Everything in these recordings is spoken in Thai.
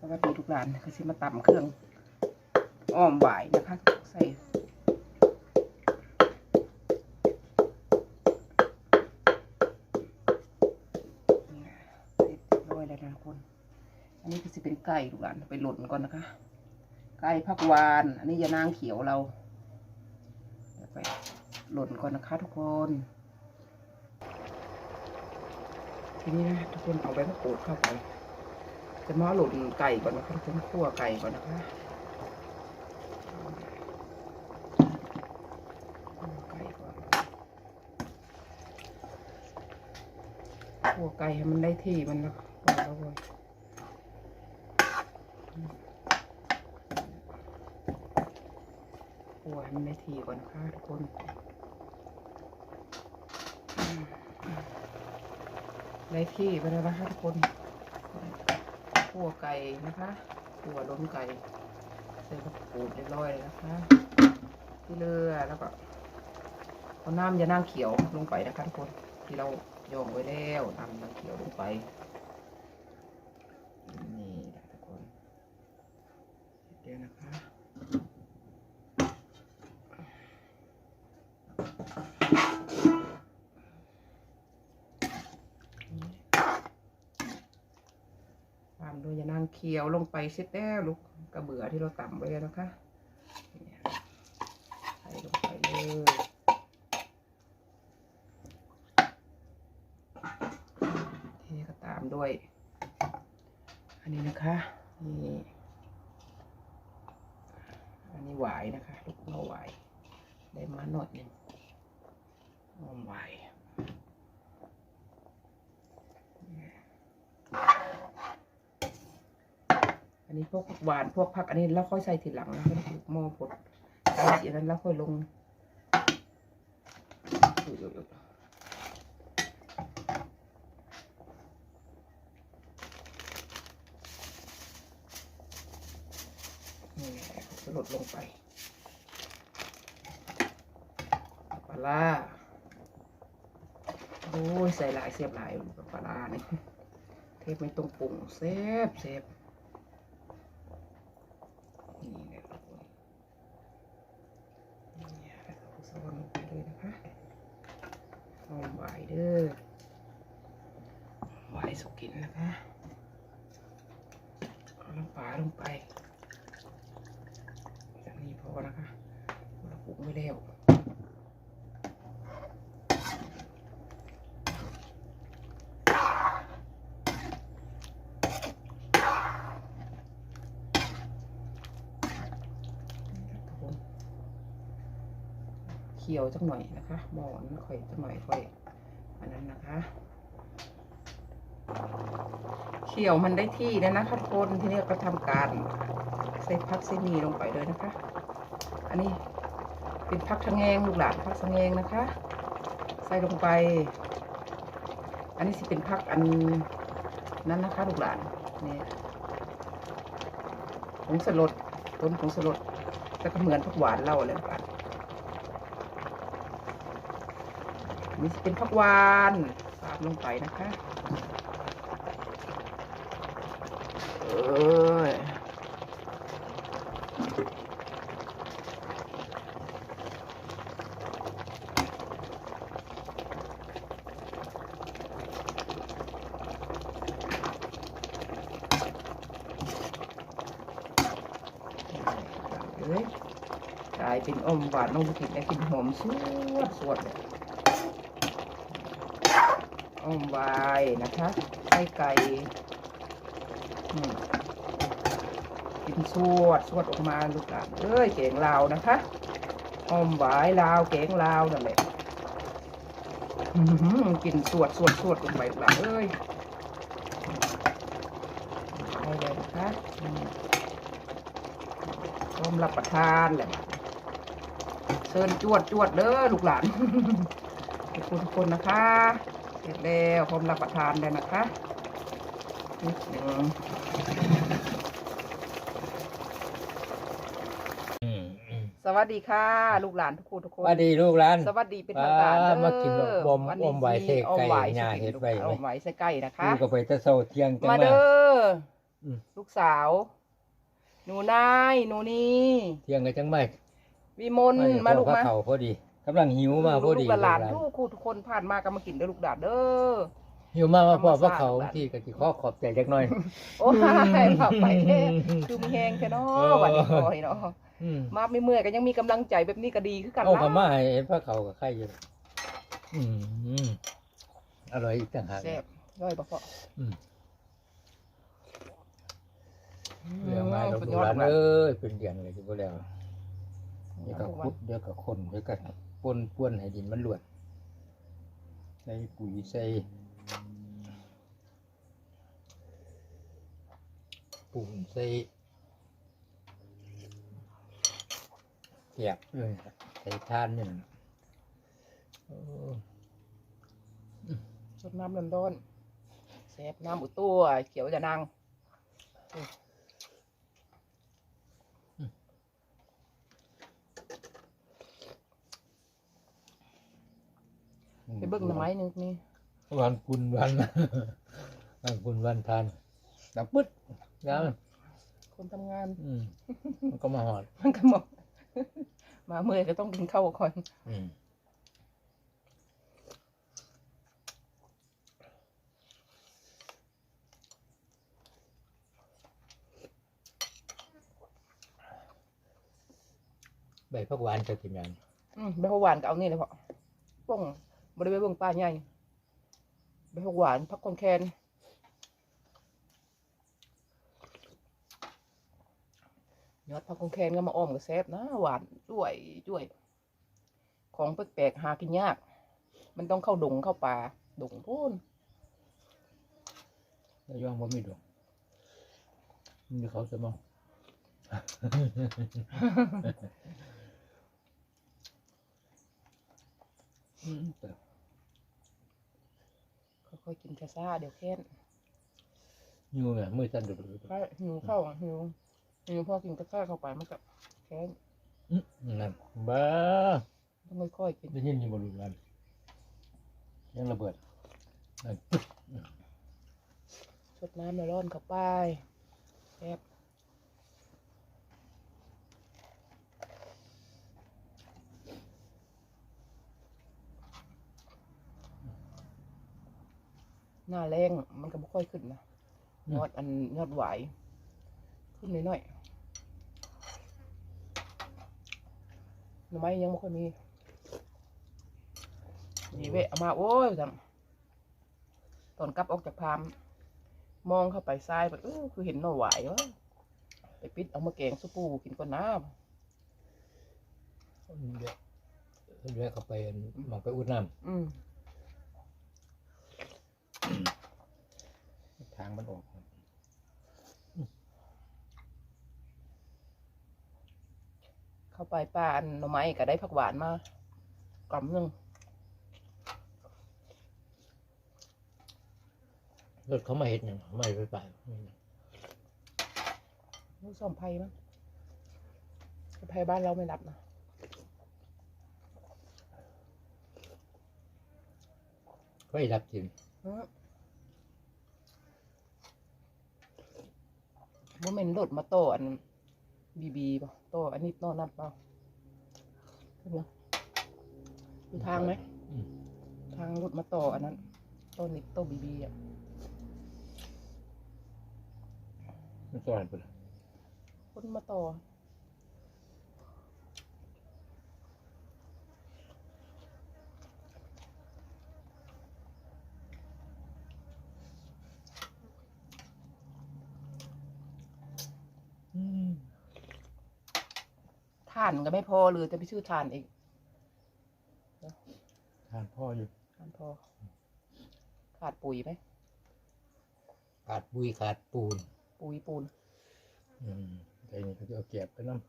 สวัสดีทุกหลานก็สิมาตำเครื่องอ้อมบ่ายนะคะ ใส่เสร็จเรียบร้อยแล้วนะทุกคนอันนี้ก็สิเป็นไก่ทุกหลานไปหล่นก่อนนะคะ ไก่ผักวาน อันนี้ยานางเขียวเราไปหล่นก่อนนะคะทุกคนทีนี้นะทุกคนเอาใบมะกรูดเข้าไป จะมาหล่นไก่ก่อนนะคะทุกคนคั่วไก่ก่อนนะคะคั่วไก่ให้มันได้ที่มันแล้วก่อนแล้วก่อนคั่วให้มันได้ที่ก่อนนะคะทุกคนได้ที่ไปแล้วนะคะทุกคน ขั่วไก่นะคะขั่วล้มไก่ใส่กระปูดเรียบร้อยเลยนะคะที่เรือแล้วก็เอาน้ำยานั่งเขียวลงไปนะคะทุกคนที่เราโยงไว้แล้วน้ำยานั่งเขียวลงไปนี่นะทุกคนเดี๋ยวนะคะ ตามโดยยานาง เคี่ยวลงไปเสร็จแล้วลูกกระเบื่อที่เราต่ำไว้แล้วนะคะเนี่ยใส่ลงไปเลยทีนี้ก็ตามด้วย อันนี้นะคะนี่อันนี้หวายนะคะ ลูกเราหวายได้มาหน่อยหนึ่งอมหวาย อันนี้พวกผักหวานพวกผักอันนี้เราค่อยใส่ทีหลังนะให้ถูกหม้อพดใส่สีนั้นแล้วค่อยลงอุ๊ยอุ๊ยอุ๊ยนี่สลดลงไปปลาโอ้ยใส่หลายเสียบหลายปลาร้านี่ยเทปไม่ตรงปรุงเซฟเซฟ นี่เนี่ยทุกคนนี่เอาสว่างลงไปเลยนะคะหอมหวายเด้อหวายสุกินนะคะเอาน้ำปลาลงไปจากนี้พอนะคะเราปรุงไว้แล้วทุกคนเคี่ยวจักหน่อยนะคะหมอนค่อยจักหน่อยค่อยอันนั้นนะคะเคี่ยวมันได้ที่แล้วนะคะทุกคนทีนี้ก็ทำการใส่ผักซีนีลงไปเลยนะคะ อันนี้เป็นผักชะแงงลูกหลานผักชะแงงนะคะ ใส่ลงไป อันนี้สิเป็นผักอันนั้นนะคะลูกหลานนี่ผงสลดต้นผงสลดแต่ก็เหมือนผักหวานเราเลยลูกหลา นอันนี่สิเป็นผักหวานตามลงไปนะคะเอ้ยเอ้ยกลายเป็นอมหวานนองบุกินได้กินหอมสวดสวดเลย อมไวายนะคะไส้ไก่กินสวดสวดออกมาลูกหลานเอ้ยเก่งลาวนะคะออมหวายลาวเก่งลาวนั่นแหละกินสวดสวดสวดลงไปลูกหลานเอ้ยได้เลยนะคะพร้อมรับประทานแหละเชิญจวดจวดเด้อลูกหลานขอบคุณทุกคนนะคะ ร็จแล้วพร้อมรับประทานแล้วนะคะนิดหนึ่งอืมอืมสวัสดีค่ะ ลูกหลานทุกคนทุกคนสวัสดีลูกหลาน สวัสดีเป็นทางการอ่าเด้อมากินอมวันอนี้มไหวมีเทอมไก่ไหวหน้าสิเฮ็ดลูกไว้อมไหวใส่ไก่นะคะดูกับไปแตะโซเที่ยงจังมามาเด้ออืมลูกสาว หนูนายหนูนี่เที่ยงกันจังไม่วิมลไม่มาพลูอกพระมาเขาพอดี กำลังหิวมาพอดีลูกหลานลูกหลทุกคู่ทุกคนผ่านมาก็มากินเด้อลูกดาดเด้อหิวมามาพอพระธรรมชาติเขาลูกหลานที่กะจิขอขอบใจจักหน่อย โอ้ยขับไปแท้คือมีแหงแค่เนาเออะวันนี้คอยเนาะอืมมาไม่เมื่อยก็ยังมีกำลังใจแบบนี้ก็ดีคือกันเอานะกลับมาให้เห็นพระเขากับใครอยู่อืมอืมอร่อยอีกต่างหากแซ่บย่อยบ่พออืมเรื่องมาเราสุดดูยอดร้านมากเอ้ยเป็นเดือนเลยที่บ่แล้วเดี๋ยวก็คุดเดี๋ยวก็คนเดี๋ยวก็ ปนป้วนให้ดินมันหลวนใส่ปุ๋ยใส่ปูนใส่เกียบเลยใส่ทานนี่นะโอ้สดน้ำร้อนๆแซ่บน้ำอุตัวเขียวจะนาง ไปเบิ่งหน่อไม้นึงนี่วันคุณวันวันคุณวันทานดับปึ๊ดยาวคนทำงานอืมมันก็มาหอด มันก็บอกมาเมื่อยก็ต้องกินข้าวก่อนอืมใบพักหวานจะกินยังอืมใบผักหวานก็เอานี่เลยพอป่ง บริเวณเบิ่งป้าใหญ่ใบผักหวานผักคอนแคนยอดผักคอนแคนก็มาอ้อมกับแซ่บนะหวานด้วยด้วย ของแปลกๆหากินยาก มันต้องเข้าดงเข้าป่าดงพูนแล้วย่องว่ามีดอกมีเขาจะมองอืมแต่ ค่อยๆกินช้าๆเดี๋ยวแค้นอยู่ไงมือสั่นดุดุดุถ้าหิวข้าวอะหิวหิวพอกินกระซ่าเข้าไปมันก็แค้นอืมนั่นบ้าต้องค่อยๆกินได้ยินอยู่บนรุนแรงยังระเบิดนั่นปึ๊บสดน้ำร้อนๆเข้าไปแซ่บ หน้าแรงมันก็ไม่ค่อยขึ้นนะยอดอันยอดหวายขึ้นน้อยๆหน่อไม้ยังไม่ค่อยมีมีเวะเอามาโอ้ยจังตอนกลับออกจากพาม มองเข้าไปซ้ายแบบเออคือเห็นหน่อหวายวะไปปิดเอามาแกงสุปูกินก่อนน้เดี๋ยวเดี๋ยวเข้าไปมองไปอุดน้ำอืมำทางมันออกเข้าไปป่าอันหน่อไม้ก็ได้ผักหวานมากล่ำหนึงรถเขามาเห็ดอย่างไม่ไปป่าลูกซ่อมไผ่มั้งไผ่บ้านเราไม่รับนะก็รับกินฮ ว่ามันรถมาโตออันบีบีป่ะโตออันนี้โตนัดเปล่าเห็นไหมดูทางไหมอืมทางรถมาโตออันนั้นโตนิดโตบีบีอะมันสอนไปเลยคนมาต่ออื ท่านก็ไม่พอเลยจะไปชื่อท่านอีกทานพ่ออยู่ท่านพอ ขาดปุ๋ยไหมขาดบุยขาดปูน ปุ๋ยปูน อืมแต่นี่เขาจะเอาเก็บไปน้ำ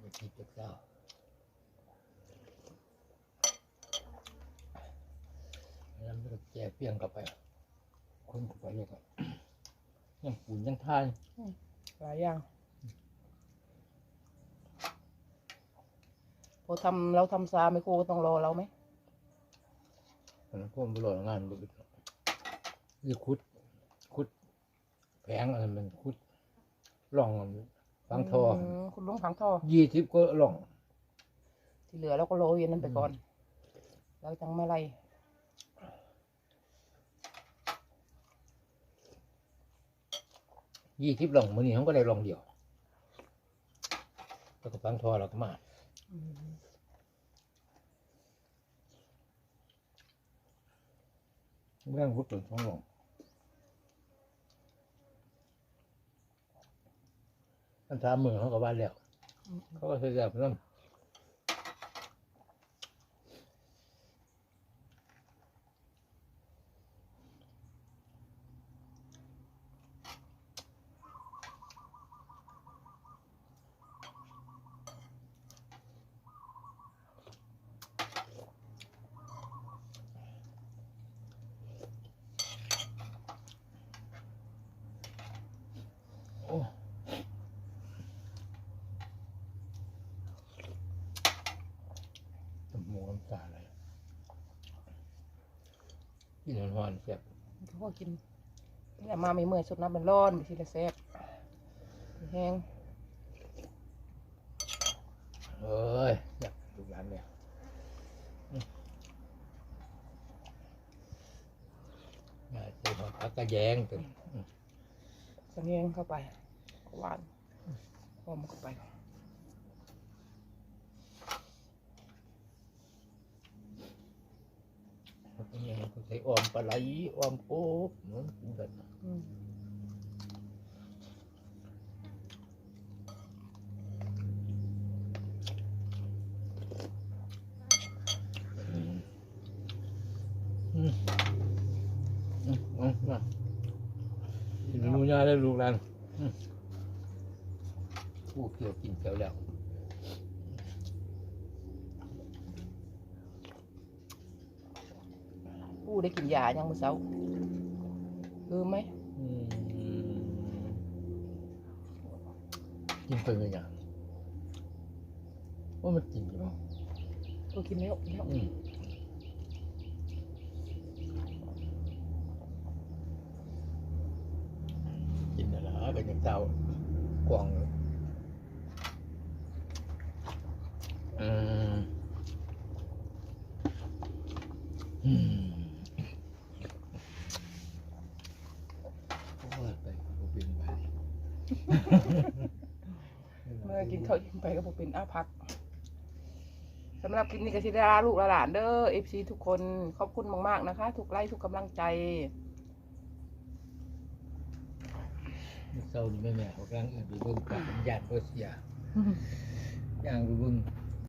ไปคิดจากเจ้าแล้วมันก็แจกเพียงกลับไป คนเข้าไปเลยก็ยังปูนยังทาน หลายอย่าง พอทำเราทำซาไม่โคก็ต้องรอเราไหมตอนนั้นพวกมันโหลดงานบุกคือคุด คุดแผงอันมันคุดล่องฟังทอมคุณลุงฝังท่อยี่สิบก็ล่อง ที่เหลือเราก็โรยอันนั้นไปก่อนแล้วจังไม่ไรยี่สิบล่องมื้อนี้เขาก็ได้ล่องเดียว แล้วก็ฟังทอเราก็มา อืมเรื่องพุทธสองล่องอันสามมือเขาก็ว่าแล้ว เขาก็เคยแบบนั้น โอ้ น้ำมูกน้ำตาอะไรกินหวานๆแซ่บเขาก็กินนี่แหละมาไม่เมื่อยสุดน้ำมันร้อนไปทีละแซ่บแห้งเอ้ยอยากดูร้านเนี่ยอืมมาใส่หอมผักกระแยงตัวนี้อืมสะแงงเข้าไปหวานหอมเข้าไป ผักกระแยงก็ใส่ออมปลาไหลออมโป๊บนั่นกินกันอืมอืมอืมอืมเอามากินหนูยาได้ลูกหลานอืมผู้เกี่ยวกินเกี่ยวแล้ว ผู้ได้กินยายังมื้อเช้าลืมไหมอืมกินไปเลยอย่างว่ามันกินอยู่บ่ตัวกินแล้วกินแล้วอืมกินอะไรเป็นอย่างเจ้ากวางเลยอืมอืมโอ้ยไปกูเป็นไป เมื่อกินข้าวอิ่มไปก็บอกเป็นอ้าพักสำหรับคลิปนี้ก็สิได้ลาลูกลาหลานเด้อเอฟซีทุกคนขอบคุณมาก ๆ นะคะ ทุกไลค์ทุกกำลังใจ เศร้านี่แม่แม่เขากำลังอื่นไปเบิ่งปลาเป็นยานก็เสียย่างไปเบิ่ง